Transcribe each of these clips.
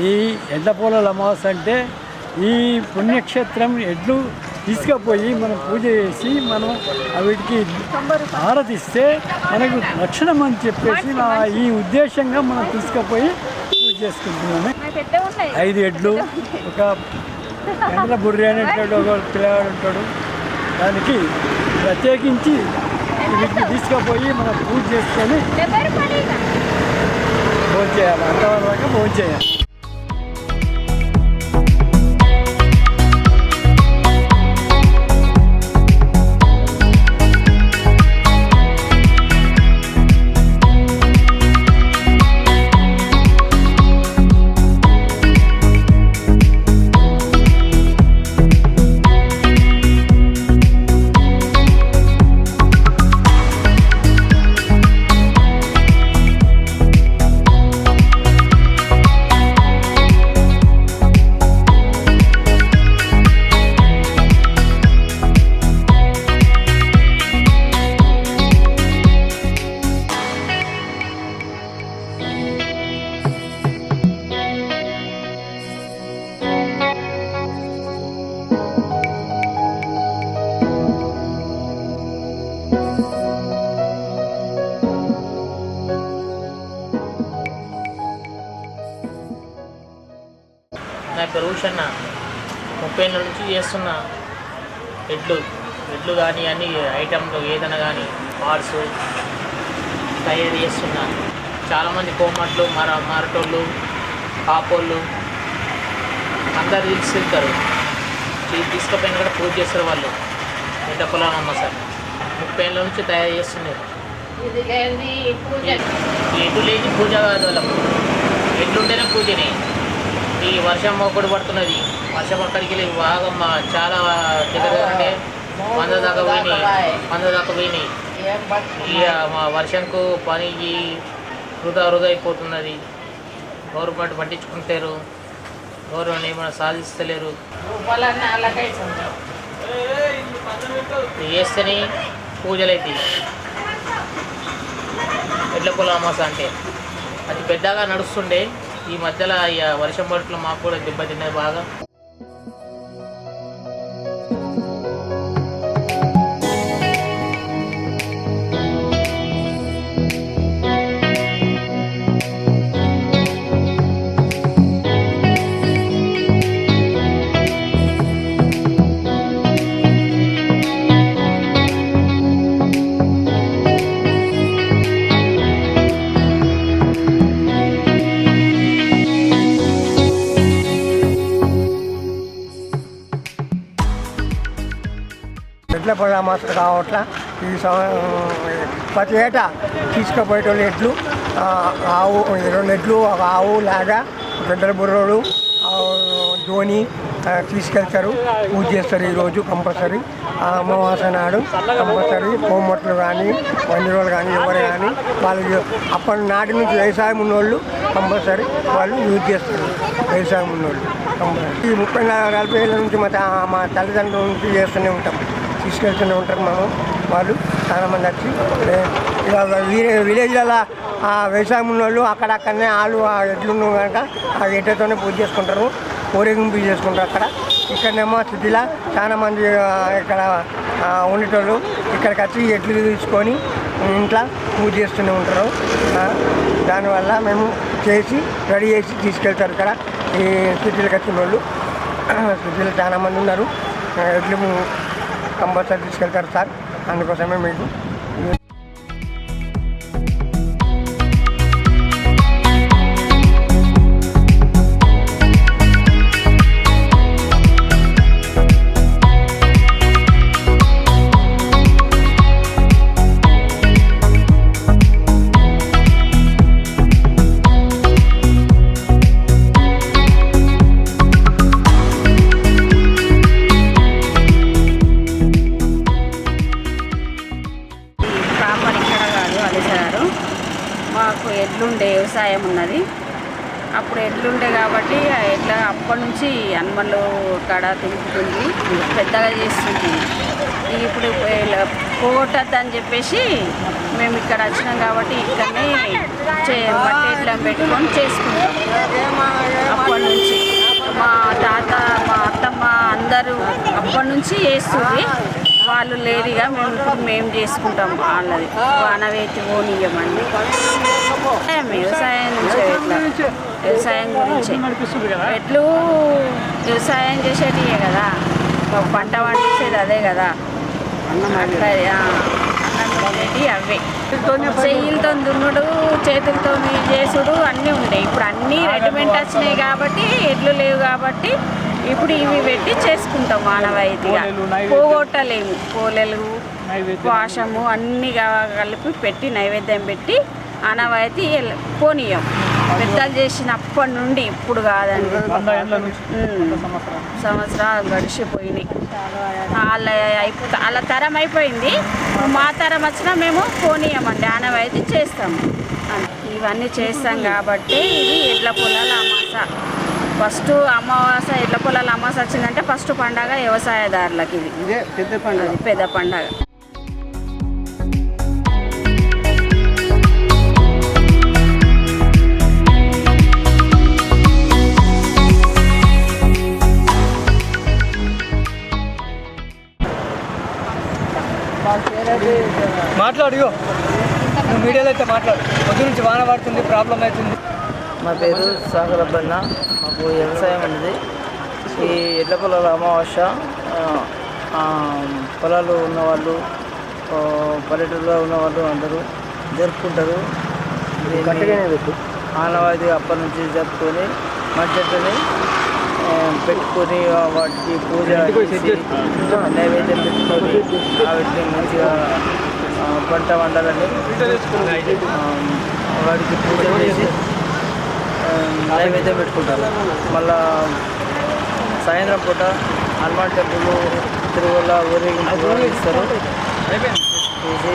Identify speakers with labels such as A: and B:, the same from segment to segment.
A: ఈ ఎడ్ల పొలాల అమావాస్య అంటే ఈ పుణ్యక్షేత్రం ఎడ్లు తీసుకుపోయి మనం పూజ చేసి మనం వీటికి ఆరతిస్తే మనకు లక్షణం అని చెప్పేసి నా ఈ ఉద్దేశంగా మనం తీసుకుపోయి పూజ చేసుకుంటున్నాము. ఐదు ఎడ్లు ఒక ఎండల బుర్రి అనేటువంటి ఒక పిల్లవాడు ఉంటాడు దానికి ప్రత్యేకించి వీటిని తీసుకుపోయి మనం పూజ చేసుకొని. భోజనం చేయాలి అంతవరకు భోజనం చేయాలి
B: నా పేరు భూషణ ముప్పై ఏళ్ళ నుంచి చేస్తున్న ఎడ్లు ఎడ్లు కానీ అన్ని ఐటమ్లు ఏదైనా కానీ పార్ట్స్ తయారు చేస్తున్నా. చాలామంది కోమట్లు మర మారటోళ్ళు కాపోళ్ళు అందరు తీసుకెళ్తారు తీసుకుపోయిన కూడా పూజ చేస్తారు వాళ్ళు. ఎడ్ల పొలాలమ్మ సార్. ముప్పై ఏళ్ళ నుంచి తయారు చేస్తున్నారు. ఎడ్లు లేని పూజ కాదు వాళ్ళకు. ఎడ్లు ఉంటేనే పూజని. ఈ వర్షం మోకుడు పడుతున్నది. వర్షం అక్కడికి వెళ్ళి బాగా మా చాలా దగ్గర దగ్గరనే వంద దాకా పోయినాయి. వంద దాకా పోయినాయి. ఈ మా వర్షంకు పని వృధా వృధా అయిపోతున్నది. గవర్నమెంట్ పట్టించుకుంటారు గవర్నమెంట్ ఏమైనా సాధిస్తలేరు. చేస్తేనే పూజలు అవుతాయి ఎడ్ల పొలం అమాస అంటే. అది పెద్దగా నడుస్తుండే. ఈ మధ్యలో ఇక వర్షం పడట్లో మాకు కూడా దెబ్బతిన్నది బాగా.
C: ఎడ్ల పరామర్శ కావట్ల. ఈ ప్రతి ఏటా తీసుకుపోయేటోళ్ళు ఎడ్లు ఆవు రెండు ఎడ్లు ఒక ఆవు లాగా పెద్దల బుర్రోడు ధోని తీసుకెళ్తారు. పూజ చేస్తారు ఈరోజు కంపల్సరీ. అమావాస నాడు కంపల్సరీ. కోమట్లు కానీ వండిరోళ్ళు కానీ ఎవరు కానీ వాళ్ళు అప్పటి నాటి నుంచి వ్యవసాయం ఉన్నోళ్ళు కంపల్సరీ వాళ్ళు యూజ్ చేస్తారు. వ్యవసాయం ఉన్నోళ్ళు కంపల్సరీ. ఈ ముప్పై నలభై ఏళ్ళ నుంచి మా మా తల్లిదండ్రుల నుంచి చేస్తూనే ఉంటాం. తీసుకెళ్తూనే ఉంటారు మేము వాళ్ళు చాలామంది వచ్చి. ఇలా విలేజ్లలో ఆ వ్యవసాయం ఉన్న వాళ్ళు అక్కడక్కడనే వాళ్ళు ఆ ఎడ్లు కనుక ఆ ఎడ్లతోనే పూజ చేసుకుంటారు ఊరేగింపు చేసుకుంటారు అక్కడ. ఇక్కడనేమో సిటీలో చాలామంది ఇక్కడ ఉండేటోళ్ళు ఇక్కడికి వచ్చి ఎడ్లు తీసుకొని ఇంట్లో పూజ చేస్తూనే ఉంటారు. దానివల్ల మేము చేసి రెడీ చేసి తీసుకెళ్తారు ఇక్కడ ఈ సిటీలకు వచ్చిన వాళ్ళు సిటీలో చాలా మంది ఉన్నారు ఎడ్లు కంపల్సరీ తీసుకెళ్తారు సార్. అందుకోసమే మీకు
D: ఎడ్లుండే వ్యవసాయం ఉన్నది. అప్పుడు ఎడ్లుండే కాబట్టి ఎట్లా ఎడ్ల అప్పటి నుంచి అన్మలు కాడ తిరుగుతుంది పెద్దగా చేస్తుంది. ఇప్పుడు పోగొట్టద్దని చెప్పేసి మేము ఇక్కడ వచ్చినాం కాబట్టి ఇక్కడనే చే మట్టి ఇట్లా పెట్టుకొని చేసుకుంటాం. అప్పటి నుంచి మా తాత మా అత్తమ్మ అందరూ అప్పటి నుంచి చేస్తుంది. వాళ్ళు లేరుగా మేము ఇప్పుడు మేము చేసుకుంటాం వాళ్ళది. వానవేతి ఓనియమండి వ్యవసాయం నుంచే వ్యవసాయం గురించి. ఎట్లు వ్యవసాయం చేసేటివే కదా. ఒక పంట పండించేది అదే కదా. అట్లా ఆ, అవే. చెయ్యిలతో దున్నుడు చేతులతో చేసుడు అన్నీ ఉండే. ఇప్పుడు అన్నీ రెడీమేడ్ వచ్చినాయి కాబట్టి ఎడ్లు లేవు కాబట్టి ఇప్పుడు ఇవి పెట్టి చేసుకుంటాం
A: నైవేద్యం.
D: పోగొట్టలేము. పోలేలు
A: నైవేద్యం.
D: పాశము అన్నీ కలిపి పెట్టి నైవేద్యం పెట్టి ఆనవాయితీ పోనీయం. పెద్దలు చేసినప్పటి నుండి ఇప్పుడు కాదండి. సంవత్సరాలు. గడిచిపోయినాయి. వాళ్ళ అయిపో వాళ్ళ తరం అయిపోయింది. మా తరం వచ్చినా మేము పోనీయమండి. ఆనవాయితీ చేస్తాము. ఇవన్నీ చేస్తాం కాబట్టి ఇది ఎడ్ల పొలాల అమాస ఫస్ట్ అమావాస ఎడ్ల పొలాల అమాస వచ్చిందంటే ఫస్ట్ పండగ వ్యవసాయదారులకి ఇది.
C: ఇదే పెద్ద పండుగ.
D: పెద్ద పండగ.
E: మాట్లాడు మీడియాలో అయితే మాట్లాడు. పొద్దు నుంచి వాన పడుతుంది ప్రాబ్లం అవుతుంది.
F: మా పేరు సాగర్ అబ్బన్న మాకు వ్యవసాయం అనేది ఈ ఎడ్ల పొలాల అమావాస్య పొలాలు ఉన్నవాళ్ళు పల్లెటూరులో ఉన్నవాళ్ళు అందరూ జరుపుకుంటారు. ఆనవాయితీ అప్పటి నుంచి జరుపుకొని మధ్యని పెట్టుకొని వాటికి పూజ నైవేద్యం పెట్టుకొని వాటిని మంచిగా పంట వండాలని వాటికి లైవ్ నైవేద్యం పెట్టుకుంటారు. మళ్ళా సాయంత్రం పూట హనుమాన్ టెంపుల్ తిరువల్ల ఊరేగింపు ఇస్తారు చేసి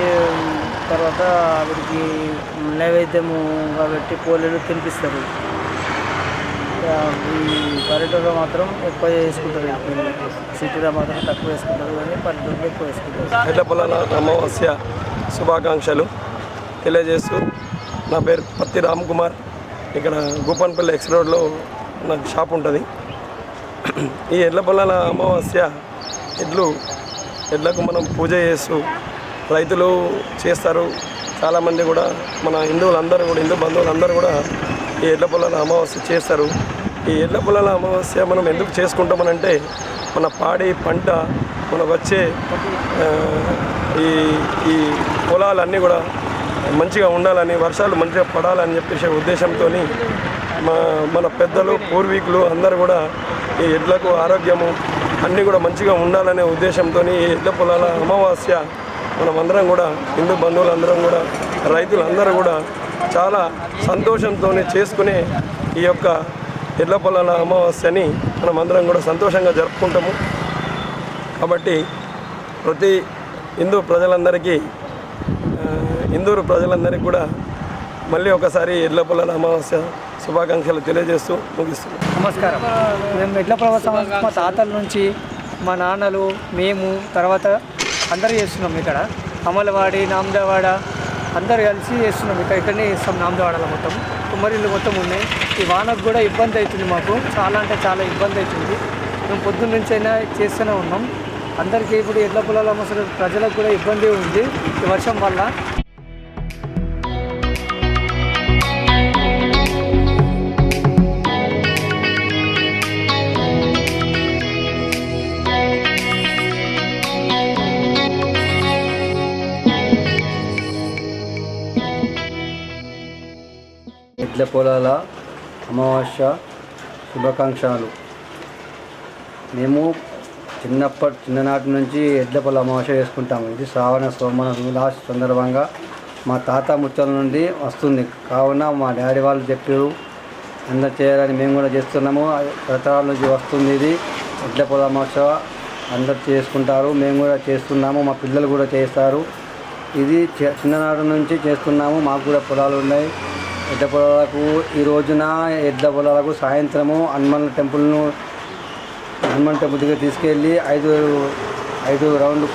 F: తర్వాత ఆవిడికి నైవేద్యము కాబట్టి పోలేలు తినిపిస్తారు. పల్లెటూరులో మాత్రం ఎక్కువ చేసుకుంటారు. సిటీలో మాత్రం తక్కువ వేసుకుంటారు కానీ పల్లెటూరులో ఎక్కువ వేసుకుంటారు
G: ఎడ్ల పొలాల అమావాస్య శుభాకాంక్షలు తెలియజేస్తూ నా పేరు పత్తి రామ్ కుమార్. ఇక్కడ గోపాన్పల్లి ఎక్స్ రోడ్లో నాకు షాప్ ఉంటుంది. ఈ ఎడ్ల పొలాల అమావాస్య ఎడ్లు ఎడ్లకు మనం పూజ చేస్తూ రైతులు చేస్తారు. చాలామంది కూడా మన హిందువులందరూ కూడా హిందూ బంధువులందరూ కూడా ఈ ఎడ్ల పొలాల అమావాస్య చేస్తారు. ఈ ఎడ్ల పొలాల అమావాస్య మనం ఎందుకు చేసుకుంటామనంటే మన పాడి పంట మనకు వచ్చే ఈ ఈ పొలాలన్నీ కూడా మంచిగా ఉండాలని వర్షాలు మంచిగా పడాలని చెప్పేసి ఉద్దేశంతో మా మన పెద్దలు పూర్వీకులు అందరూ కూడా ఈ ఎడ్లకు ఆరోగ్యము అన్నీ కూడా మంచిగా ఉండాలనే ఉద్దేశంతో ఈ ఎడ్ల పొలాల అమావాస్య మనం అందరం కూడా హిందూ బంధువులందరం కూడా రైతులందరూ కూడా చాలా సంతోషంతో చేసుకునే ఈ యొక్క ఎడ్ల పొలాల అమావాస్యని మనం అందరం కూడా సంతోషంగా జరుపుకుంటాము. కాబట్టి ప్రతి హిందూ ప్రజలందరికీ హిందూ ప్రజలందరికీ కూడా మళ్ళీ ఒకసారి ఎడ్ల పొలాల అమావాస్య శుభాకాంక్షలు తెలియజేస్తూ ముగిస్తున్నాం.
E: నమస్కారం. మేము ఎడ్ల ప్రవాసం మా తాతల నుంచి మా నాన్నలు మేము తర్వాత అందరూ చేస్తున్నాం ఇక్కడ. అమలవాడి నామదేవాడ అందరు కలిసి చేస్తున్నాం ఇక్కడ. ఇక్కడనే చేస్తాం నామదేవాడలో మొత్తం. కుమ్మరిళ్ళు మొత్తం ఉన్నాయి. ఈ వానకు కూడా ఇబ్బంది అవుతుంది మాకు. చాలా అంటే చాలా ఇబ్బంది అవుతుంది. మేము పొద్దున్న నుంచి అయినా చేస్తూనే ఉన్నాం. అందరికీ ఇప్పుడు ఎడ్ల పొలాల అసలు ప్రజలకు కూడా ఇబ్బంది ఉంది. ఈ వర్షం వల్ల
H: ఎడ్ల పొలాల అమావాస్య శుభాకాంక్షలు. మేము చిన్నప్పటి చిన్ననాటి నుంచి ఎడ్ల పొల అమావాస్య చేసుకుంటాము. ఇది శ్రావణ సోమన లాస్ట్ సందర్భంగా మా తాత ముచ్చల నుండి వస్తుంది. కావున మా డాడీ వాళ్ళు చెప్పారు అందరు చేయాలని మేము కూడా చేస్తున్నాము. తరతరాల నుంచి వస్తుంది ఇది. ఎడ్ల పొల అమావాస్య అందరు చేసుకుంటారు. మేము కూడా చేస్తున్నాము. మా పిల్లలు కూడా చేస్తారు. ఇది చి- చిన్ననాటి నుంచి చేస్తున్నాము. మాకు కూడా పొలాలు ఉన్నాయి. ఎడ్ల పొలాలకు ఈ రోజున ఎడ్ల పొలాలకు సాయంత్రము హనుమాన్ టెంపుల్ను హనుమాన్ టెంపుల్ దగ్గర తీసుకెళ్ళి ఐదు ఐదు రౌండ్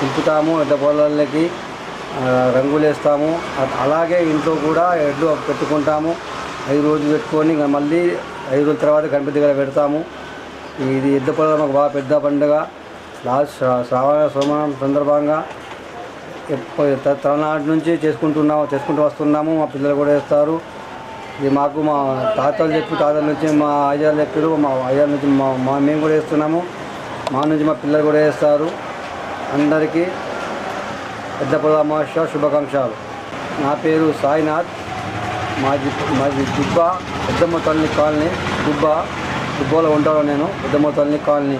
H: తింపుతాము ఎడ్డ ఎడ్ల పొలాలకి రంగులు వేస్తాము అలాగే ఇంట్లో కూడా ఎడ్లు పెట్టుకుంటాము. ఐదు రోజులు పెట్టుకొని మళ్ళీ ఐదు రోజుల తర్వాత గణపతి దగ్గర పెడతాము. ఇది ఎడ్ల పొలాలు మాకు బాగా పెద్ద పండుగ. లాస్ట్ శ్రావణ సోమవారం సందర్భంగా తమిళనాడు తలనాటి నుంచి చేసుకుంటున్నాము చేసుకుంటూ వస్తున్నాము. మా పిల్లలు కూడా వేస్తారు ఇది మాకు మా తాతలు చెప్పి తాతల నుంచి మా అయ్యాలు చెప్పారు మా అయ్యాల నుంచి మా మా మేము కూడా వేస్తున్నాము మా నుంచి మా పిల్లలు కూడా వేస్తారు అందరికీ పెద్ద పొల అమావాస్య శుభాకాంక్షలు. నా పేరు సాయినాథ్. మాది మాది దుబ్బ పెద్దమ్మ తల్లి కాలనీ దుబ్బ దుబ్బలో ఉంటాను నేను పెద్దమ్మ తల్లి కాలనీ.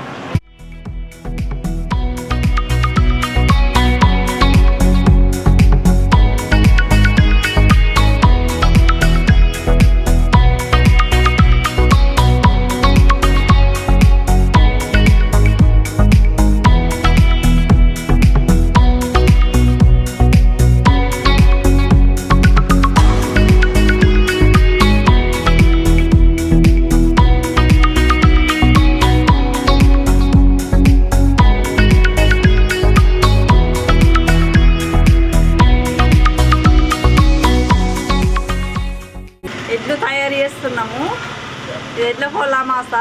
I: చేస్తున్నాము ఇది ఎడ్ల కోళ్ళ మాస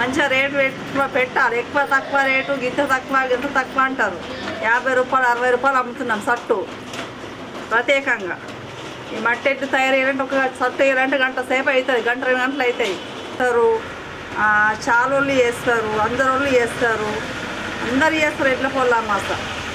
I: మంచిగా రేటు ఎక్కువ పెట్టాలి. ఎక్కువ తక్కువ రేటు గింత తక్కువ గింత తక్కువ అంటారు. యాభై రూపాయలు అరవై రూపాయలు అమ్ముతున్నాం సట్టు. ప్రత్యేకంగా. ఈ మట్టి ఎడ్లు తయారు చేయాలంటే ఒక సట్టు వేయాలంటే గంట సేపు అవుతుంది గంట రెండు గంటలు అవుతాయి చేస్తారు. వాళ్ళు చేస్తారు. అందరు వాళ్ళు చేస్తారు. అందరు చేస్తారు. ఎడ్ల కోళ్ళ మాస